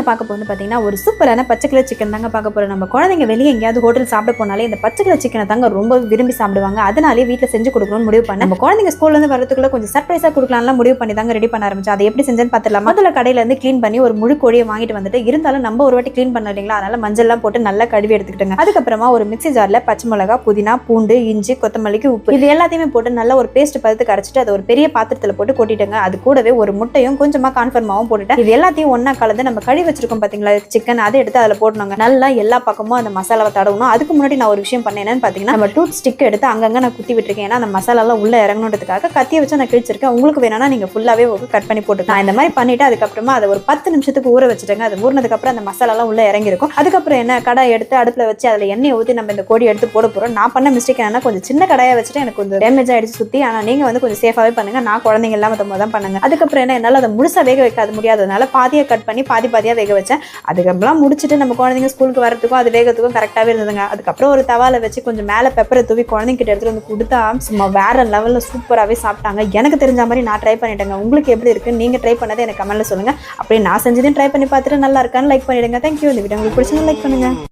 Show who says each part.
Speaker 1: என்ன பார்க்க போகணும்னு பார்த்தீங்கன்னா ஒரு சூப்பரான பச்சை கலர் சிக்கன் தாங்க பார்க்க போகிறோம் நம்ம குழந்தைங்க வெளியே எங்கேயாவது ஹோட்டல் சாப்பிட போனாலே இந்த பச்சை கலர் சிக்கனை தாங்க ரொம்ப விரும்பி சாப்பிடுவாங்க. அதனாலே வீட்டில் செஞ்சு கொடுக்கணும்னு முடிவு பண்ணேன். நம்ம குழந்தைங்க ஸ்கூல்லேருந்து வரதுக்குள்ள கொஞ்சம் சர்ப்ரைஸாக கொடுக்கலாம்லாம் முடிவு பண்ணி தாங்க ரெடி பண்ண ஆரம்பிச்சு அதை எப்படி செஞ்சேன்னு பார்த்துலாம் முதல்ல கடையிலேருந்து க்ளீன் பண்ணி ஒரு முழு கோழியை வாங்கிட்டு வந்துட்டு இருந்தாலும் நம்ம ஒரு வாட்டி க்ளீன் பண்ண இல்லைங்களா? அதனால மஞ்சள்லாம் போட்டு நல்லா கழுவி எடுத்துக்கிட்டுங்க. அதுக்கப்புறமா ஒரு மிக்ஸி ஜாரில் பச்சை மிளகா புதினா பூண்டு இஞ்சி கொத்தமல்லிக்கு உப்பு இது எல்லாத்தையுமே போட்டு நல்லா ஒரு பேஸ்ட் பதத்து கரைச்சிட்டு அதை ஒரு பெரிய பாத்திரத்தில் போட்டு கொட்டிட்டுங்க. அது கூடவே ஒரு முட்டையும் கொஞ்சமாக கான்ஃபர்மாவும் போட்டுட்டேன். இது எல்லாத்தையும் ஒன்றா கலந்து நம்ம கழுவி வச்சிருக்கோம் பார்த்தீங்களா சிக்கன் அதை எடுத்து அதில் போடணுங்க. நல்லா எல்லா பக்கமும் அந்த மசாலாவை தடவணும். அதுக்கு முன்னாடி நான் ஒரு விஷயம் பண்ணேன் என்னன்னு பார்த்தீங்கன்னா நம்ம டூத் ஸ்டிக் எடுத்து அங்கங்க நான் குத்தி விட்டுருக்கேன். ஏன்னா அந்த மசாலாலாம் உள்ள இறங்கணுன்றதுக்காக கத்தியை வச்சு நான் கிழிச்சிருக்கேன். உங்களுக்கு வேணும்னா நீங்க ஃபுல்லாவே கட் பண்ணி போட்டுக்கலாம். நான் இந்த மாதிரி பண்ணிட்டு அதுக்கப்புறமா அதை ஒரு பத்து நிமிஷத்துக்கு ஊற வச்சுட்டேங்க. அது ஊறினதுக்கு அப்புறம் அந்த மசாலாலாம் உள்ள இறங்கிருக்கும் அதுக்கப்புறம் என்ன கடாய் எடுத்து அடுப்புல வச்சு அதில் எண்ணெய் ஊற்றி நம்ம இந்த கோடி எடுத்து போட போறோம். நான் பண்ண மிஸ்டேக் என்னன்னா கொஞ்சம் சின்ன கடையை வச்சுட்டு எனக்கு கொஞ்சம் டேமேஜ் ஆயிடுச்சு சுத்தி. ஆனா நீங்க வந்து கொஞ்சம் சேஃபாவே பண்ணுங்க. நான் குழந்தைங்க இல்லாம தான் பண்ணுங்க. அதுக்கப்புறம் என்ன என்னால அதை முழுசா வேக வைக்காது முடியாததுனால பாதியை கட் பண்ணி பாதி பாதியா வேக வச்சேன். அதுக்கப்புறம் முடிச்சுட்டு நம்ம குழந்தைங்க ஸ்கூலுக்கு வரத்துக்கும் அது வேகத்துக்கும் கரெக்டாகவே இருந்ததுங்க. அதுக்கப்புறம் ஒரு தவால வச்சு கொஞ்சம் மேலே பெப்பரை தூவி குழந்தைங்க கிட்ட எடுத்துட்டு வந்து கொடுத்தா சும்மா வேறு லெவலில் சூப்பராகவே சாப்பிட்டாங்க. எனக்கு தெரிஞ்ச மாதிரி நான் ட்ரை பண்ணிட்டேங்க. உங்களுக்கு எப்படி இருக்குது நீங்கள் ட்ரை பண்ணதை எனக்கு கமெண்ட்டில் சொல்லுங்க. அப்படியே நான் செஞ்சதையும் ட்ரை பண்ணி பார்த்துட்டு நல்லா இருக்கான்னு லைக் பண்ணிவிடுங்க தேங்க்யூ இந்த வீடியோ உங்களுக்கு பிடிச்சா லைக் பண்ணுங்கள்